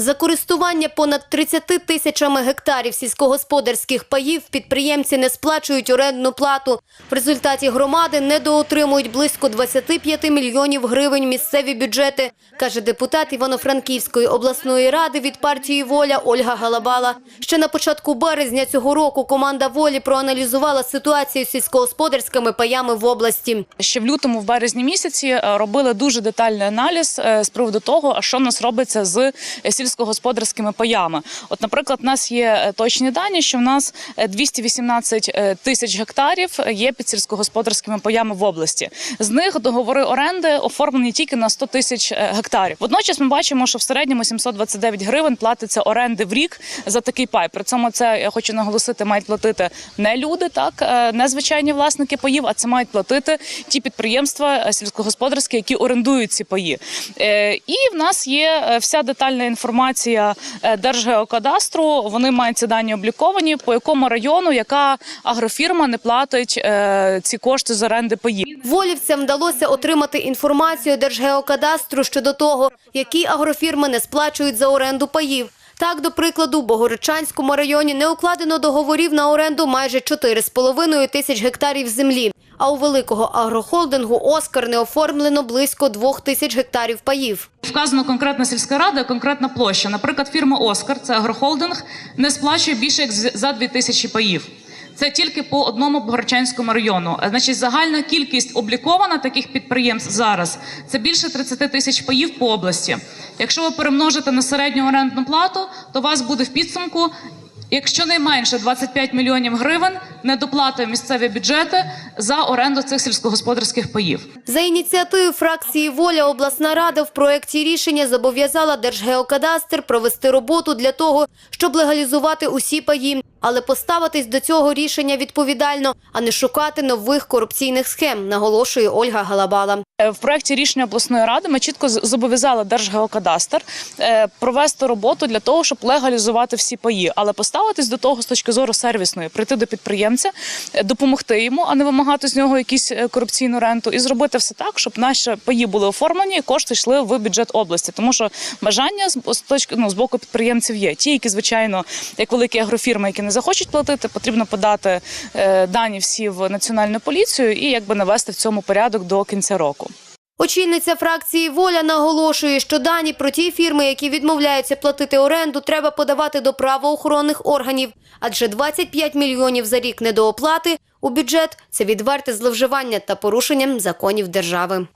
За користування понад 30 тисячами гектарів сільськогосподарських паїв підприємці не сплачують орендну плату. В результаті громади недоотримують близько 25 мільйонів гривень місцеві бюджети, каже депутат Івано-Франківської обласної ради від партії «Воля» Ольга Галабала. Ще на початку березня цього року команда «Волі» проаналізувала ситуацію з сільськогосподарськими паями в області. Ще в лютому, в березні місяці е, робили дуже детальний аналіз е, з приводу того, що в нас робиться з е, сільськогосподарськими паями. От, наприклад, у нас є е, точні дані, що в нас е, 218 е, тисяч гектарів є під сільськогосподарськими паями в області. З них договори оренди оформлені тільки на 100 тисяч е, гектарів. Водночас ми бачимо, що в середньому 729 гривень платиться оренди в рік за такий пай. При цьому це я хочу наголосити, мають платити не люди, так е, не звичайні власники паїв, а це мають платити ті підприємства е, сільськогосподарські, які орендують ці паї. Е, І в нас є е, вся детальна інформація е, Держгеокадастру. Вони мають ці дані обліковані, по якому району яка агрофірма не платить е, ці кошти з оренди паїв. Волівцям вдалося отримати інформацію Держгеокадастру щодо того, які агрофірми не сплачують за оренду паїв. Так, до прикладу, в Богородчанському районі не укладено договорів на оренду майже 4,5 тисяч гектарів землі. А у великого агрохолдингу «Оскар» не оформлено близько 2 тисяч гектарів паїв. Вказано конкретна сільська рада, конкретна площа. Наприклад, фірма Оскар, це агрохолдинг, не сплачує більше як за 2 тисячі паїв. Це тільки по одному Богородчанському району. Значить, загальна кількість облікована таких підприємств зараз це більше 30 тисяч паїв по області. Якщо ви перемножите на середню орендну плату, то у вас буде в підсумку. Якщо найменше 25 мільйонів гривень недоплати місцеві бюджети за оренду цих сільськогосподарських паїв. За ініціативи фракції «Воля» обласна рада в проєкті рішення зобов'язала Держгеокадастр провести роботу для того, щоб легалізувати усі паї, але поставитись до цього рішення відповідально, а не шукати нових корупційних схем, наголошує Ольга Галабала. В проєкті рішення обласної ради ми чітко зобов'язали Держгеокадастр е, провести роботу для того, щоб легалізувати всі паї, але поставитись до того з точки зору сервісної, прийти до підприємця, е, допомогти йому, а не вимагати з нього якісь е, корупційну ренту, і зробити все так, щоб наші паї були оформлені і кошти йшли в бюджет області. Тому що бажання з точки ну, з боку підприємців є. Ті, які звичайно, як великі агрофірми, які не захочуть платити, потрібно подати е, дані всі в національну поліцію і якби навести в цьому порядок до кінця року. Очільниця фракції «Воля» наголошує, що дані про ті фірми, які відмовляються платити оренду, треба подавати до правоохоронних органів, адже 25 мільйонів за рік недооплати у бюджет – це відверте зловживання та порушенням законів держави.